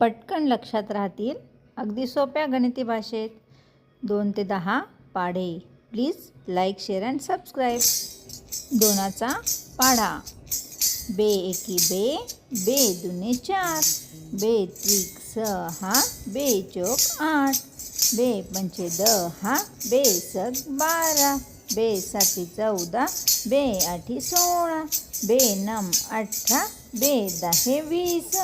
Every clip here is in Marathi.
पटकन लक्षात राहतील. अगदी सोप्या गणिती भाषेत दोन ते दहा पाढे. Please like share and subscribe दोनाचा पाढा. बे एकी बे बे दुने चार. बे त्रिक सहा बे चोक आठ. बे पंचे दहा बे सग बारा. बे साती चौदा बे आठी सोळा. बे नम अठरा बे दहे वीस.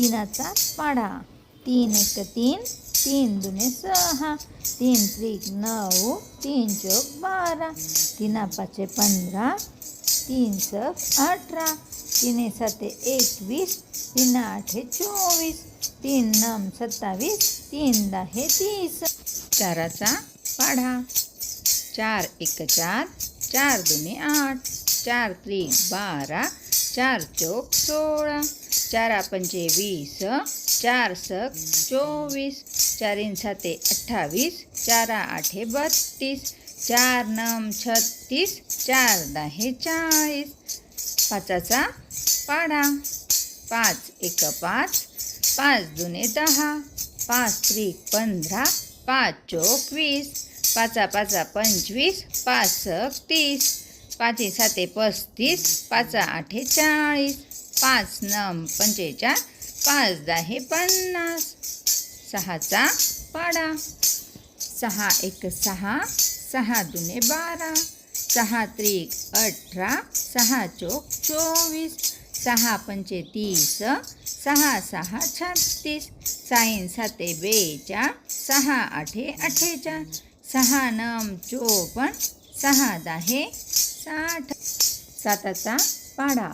तीनाचा पाढा. तीन एक तीन तीन दुने सहा. तीन त्रिक नऊ तीन चौक बारा. तीना पाचे पंधरा तीन सक अठरा. तिने साते एकवीस तीन आठे चोवीस. तीन नम सत्तावीस तीन दहा तीस. चाराचा पाढा. चार एक चार चार दुने आठ. चार त्रिक बारा चार चौक सोळा चार पंचे वीस चार सक चोवीस चारीन साते अठ्ठावीस चारा आठे बत्तीस चार नम छत्तीस चार दहे चाळीस पाचाचा पाढा पाच एक पाच पाच दुने दहा पाच त्रिक पंधरा पाच चोक वीस पाचा पाचा पंचवीस पाच सक तीस पाचे साते पस्तीस पाचा आठे चाळीस पाच नम पंचेचाळ पाच दहा पन्नास सहाचा पाडा. सहा एक सहा सहा दुने बारा सहा त्रिक अठरा सहा चोक चोवीस सहा पंचे तीस सहा सहा छत्तीस साईन साते बेचाळ सहा आठे अठ्ठेचाळ सहा नम चोपन्न सहा दहा साठ. साताचा पाढा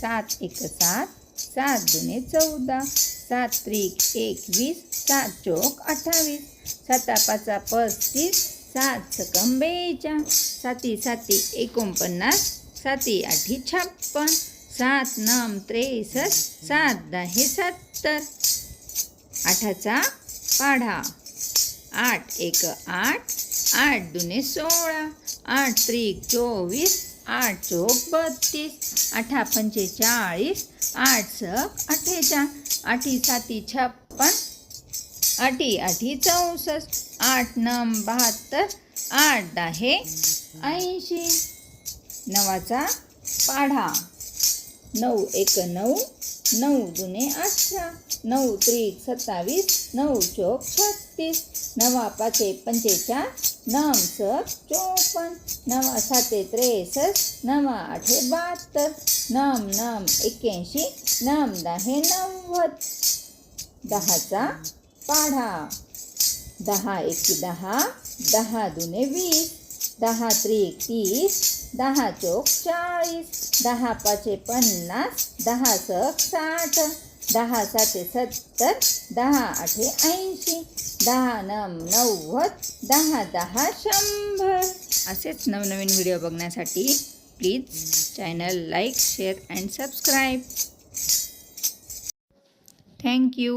सात एक सात. सात दुने चौदा. सात त्रिक एकवीस सात चोक अठ्ठावीस. साता पाचा पस्तीस. सात सकम बेचा साती साती एकोणपन्नास. साती आठी छप्पन. सात नम त्रेसष्ट. सात दहा सत्तर. आठाचा पाढा. आठ एक आठ आठ दुने सोळा आठ त्रिक चोवीस आठ चोक बत्तीस आठा पंचेचाळीस आठ सक अठ्ठेचा आठी साती छप्पन आठी आठी चौसष्ट आठ नम बहात्तर आठ दहा ऐंशी. नवाचा पाढा. नऊ एक नऊ नऊ जुने अठरा नऊ त्रिक सत्तावीस नऊ चोक छत्तीस नवा पाचे पंचेचाळ नम स चोपन्न नवा साते त्रेसष्ट नवा आठे बहात्तर नम नम एक्क्याऐंशी नम दहे नव्वद. दहाचा पाढा. दहा एक दहा दहा दुने वीस. दहा त्रिक तीस दहा चोक चाळीस दहा पाचे पन्नास दहा सक साठ दहा साते सत्तर दहा आठे ऐंशी दहा नम नव्वद दहा दहा शंभर. असेच नवनवीन व्हिडिओ बघण्यासाठी please channel like share and subscribe. Thank you